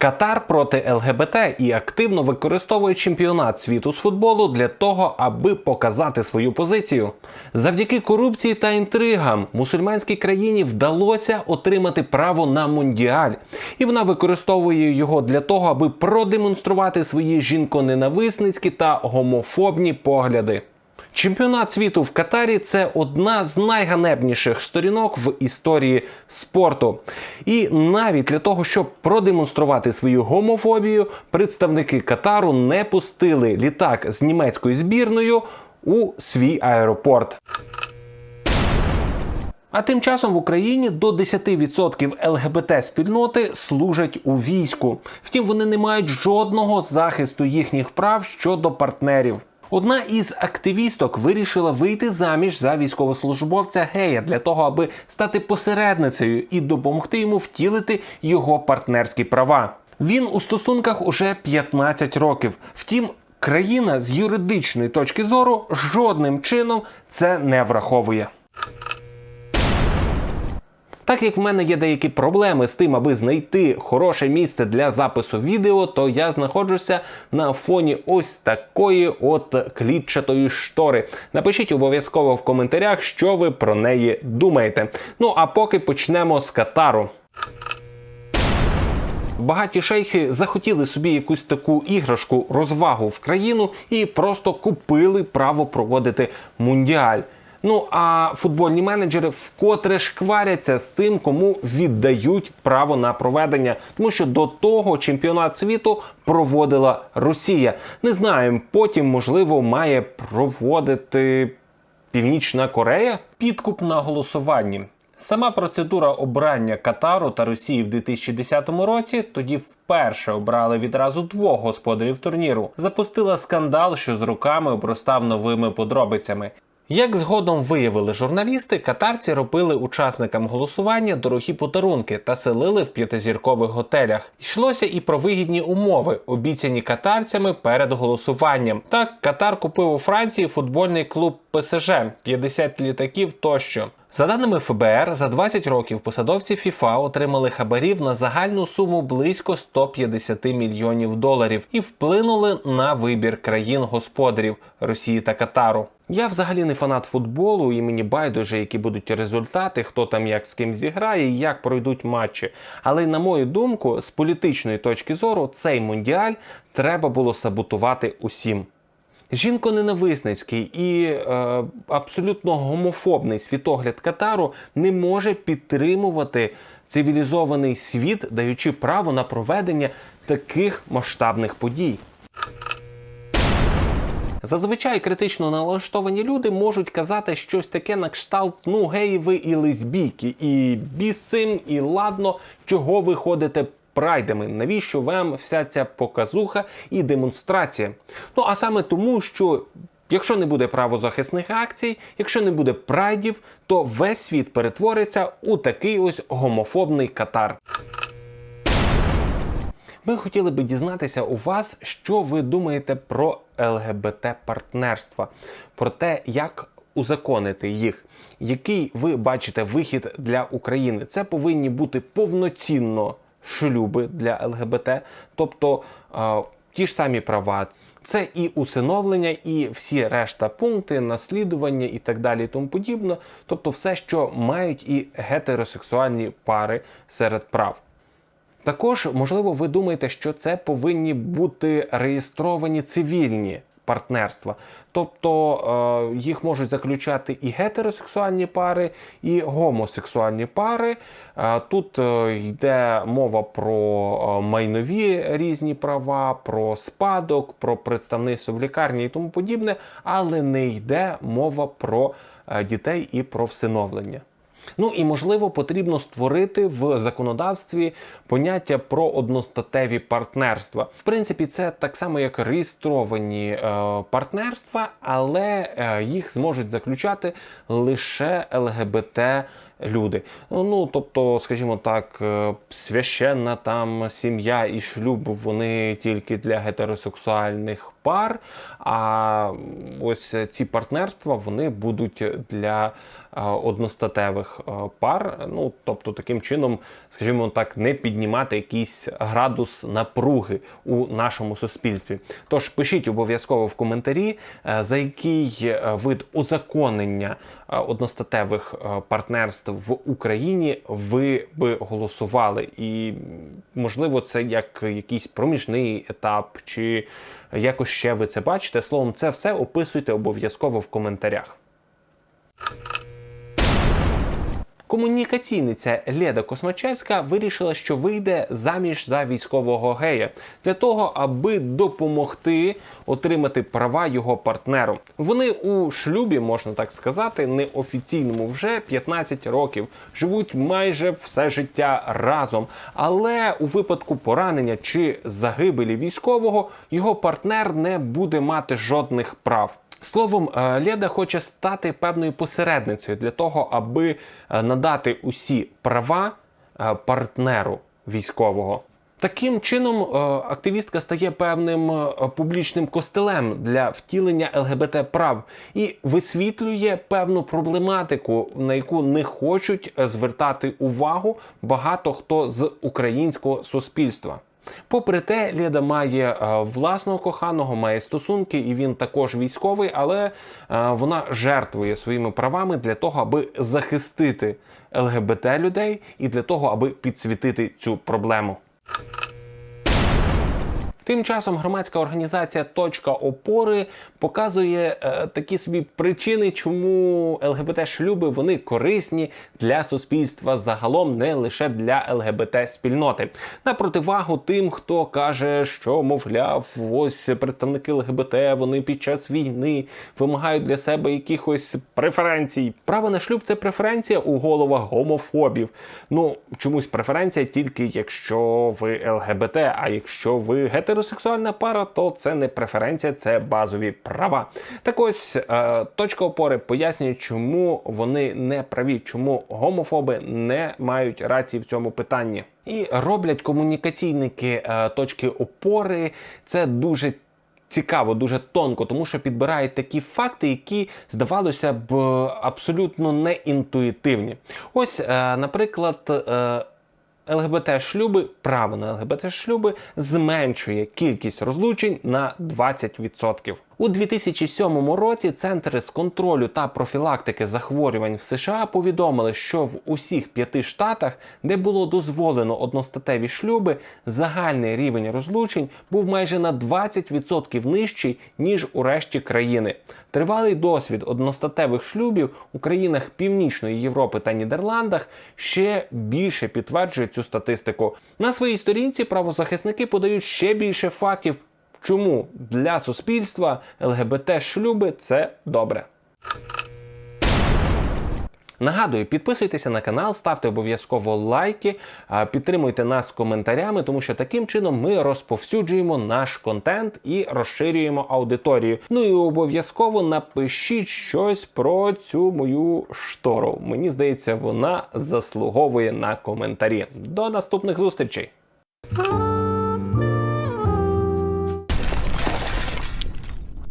Катар проти ЛГБТ і активно використовує чемпіонат світу з футболу для того, аби показати свою позицію. Завдяки корупції та інтригам мусульманській країні вдалося отримати право на мундіаль, і вона використовує його для того, аби продемонструвати свої жінконенависницькі та гомофобні погляди. Чемпіонат світу в Катарі це одна з найганебніших сторінок в історії спорту. І навіть для того, щоб продемонструвати свою гомофобію, представники Катару не пустили літак з німецькою збірною у свій аеропорт. А тим часом в Україні до 10% ЛГБТ спільноти служать у війську. Втім, вони не мають жодного захисту їхніх прав щодо партнерів. Одна із активісток вирішила вийти заміж за військовослужбовця гея для того, аби стати посередницею і допомогти йому втілити його партнерські права. Він у стосунках уже 15 років. Втім, країна з юридичної точки зору жодним чином це не враховує. Так як в мене є деякі проблеми з тим, аби знайти хороше місце для запису відео, то я знаходжуся на фоні ось такої от клітчатої штори. Напишіть обов'язково в коментарях, що ви про неї думаєте. Ну а поки почнемо з Катару. Багаті шейхи захотіли собі якусь таку іграшку розвагу в країну і просто купили право проводити мундіаль. Ну а футбольні менеджери вкотре шкваряться з тим, кому віддають право на проведення, тому що до того чемпіонат світу проводила Росія. Не знаємо, потім можливо має проводити Північна Корея. Підкуп на голосуванні. Сама процедура обрання Катару та Росії в 2010 році тоді вперше обрали відразу двох господарів турніру. Запустила скандал, що з руками обростав новими подробицями. Як згодом виявили журналісти, катарці робили учасникам голосування дорогі подарунки та селили в п'ятизіркових готелях. Йшлося і про вигідні умови, обіцяні катарцями перед голосуванням. Так, Катар купив у Франції футбольний клуб ПСЖ 50 літаків тощо. За даними ФБР, за 20 років посадовці ФІФА отримали хабарів на загальну суму близько 150 мільйонів доларів і вплинули на вибір країн-господарів Росії та Катару. Я взагалі не фанат футболу, і мені байдуже, які будуть результати, хто там як з ким зіграє і як пройдуть матчі. Але на мою думку, з політичної точки зору, цей мундіаль треба було саботувати усім. Жінко-ненависницький і е, абсолютно гомофобний світогляд Катару не може підтримувати цивілізований світ, даючи право на проведення таких масштабних подій. Зазвичай критично налаштовані люди можуть казати щось таке на кшталт ну геї ви і лесбійки, і біс цим, і ладно, чого ви ходите прайдами. Навіщо вам вся ця показуха і демонстрація? Ну а саме тому, що якщо не буде правозахисних акцій, якщо не буде прайдів, то весь світ перетвориться у такий ось гомофобний катар. Ми хотіли би дізнатися у вас, що ви думаєте про ЛГБТ-партнерства, про те, як узаконити їх. Який ви бачите вихід для України? Це повинні бути повноцінно шлюби для ЛГБТ, тобто ті ж самі права. Це і усиновлення, і всі решта пункти, наслідування і так далі, і тому подібне. Тобто, все, що мають і гетеросексуальні пари серед прав. Також, можливо, ви думаєте, що це повинні бути реєстровані цивільні партнерства. Тобто е, їх можуть заключати і гетеросексуальні пари, і гомосексуальні пари. Е, тут е, йде мова про майнові різні права, про спадок, про представництво в лікарні і тому подібне, але не йде мова про дітей і про всиновлення. Ну і можливо потрібно створити в законодавстві поняття про одностатеві партнерства. В принципі, це так само, як реєстровані е, партнерства, але е, їх зможуть заключати лише ЛГБТ. Люди, ну тобто, скажімо так, е, священна там сім'я і шлюб вони тільки для гетеросексуальних пар. А ось ці партнерства вони будуть для е, одностатевих е, пар. Ну тобто, таким чином, скажімо так, не піднімати якийсь градус напруги у нашому суспільстві. Тож пишіть обов'язково в коментарі, е, за який вид узаконення одностатевих партнерств в Україні ви би голосували, і можливо, це як якийсь проміжний етап, чи якось ще ви це бачите. Словом, це все описуйте обов'язково в коментарях. Комунікаційниця Леда Космачевська вирішила, що вийде заміж за військового гея для того, аби допомогти отримати права його партнеру. Вони у шлюбі, можна так сказати, неофіційному вже 15 років, живуть майже все життя разом. Але у випадку поранення чи загибелі військового його партнер не буде мати жодних прав. Словом, е, Леда хоче стати певною посередницею для того, аби е, надати усі права е, партнеру військового. Таким чином, активістка стає певним публічним костелем для втілення ЛГБТ прав і висвітлює певну проблематику, на яку не хочуть звертати увагу багато хто з українського суспільства. Попри те, Леда має е, власного коханого, має стосунки, і він також військовий, але е, вона жертвує своїми правами для того, аби захистити ЛГБТ людей і для того, аби підсвітити цю проблему. Тим часом громадська організація Точка опори показує е, такі собі причини, чому ЛГБТ шлюби вони корисні для суспільства загалом, не лише для ЛГБТ спільноти. На противагу тим, хто каже, що мовляв, ось представники ЛГБТ вони під час війни вимагають для себе якихось преференцій. Право на шлюб це преференція у головах гомофобів. Ну чомусь преференція тільки якщо ви ЛГБТ, а якщо ви гетеросексуальна пара, то це не преференція, це базові права. Так ось е, точка опори пояснює, чому вони не праві, чому гомофоби не мають рації в цьому питанні. І роблять комунікаційники е, точки опори. Це дуже цікаво, дуже тонко, тому що підбирають такі факти, які здавалося б абсолютно не інтуїтивні. Ось, е, наприклад. ЛГБТ-шлюби, право на ЛГБТ-шлюби зменшує кількість розлучень на 20%. У 2007 році центри з контролю та профілактики захворювань в США повідомили, що в усіх п'яти штатах, де було дозволено одностатеві шлюби, загальний рівень розлучень був майже на 20% нижчий ніж у решті країни. Тривалий досвід одностатевих шлюбів у країнах Північної Європи та Нідерландах ще більше підтверджує цю статистику. На своїй сторінці правозахисники подають ще більше фактів, чому для суспільства ЛГБТ шлюби це добре. Нагадую, підписуйтеся на канал, ставте обов'язково лайки, підтримуйте нас коментарями, тому що таким чином ми розповсюджуємо наш контент і розширюємо аудиторію. Ну і обов'язково напишіть щось про цю мою штору. Мені здається, вона заслуговує на коментарі. До наступних зустрічей!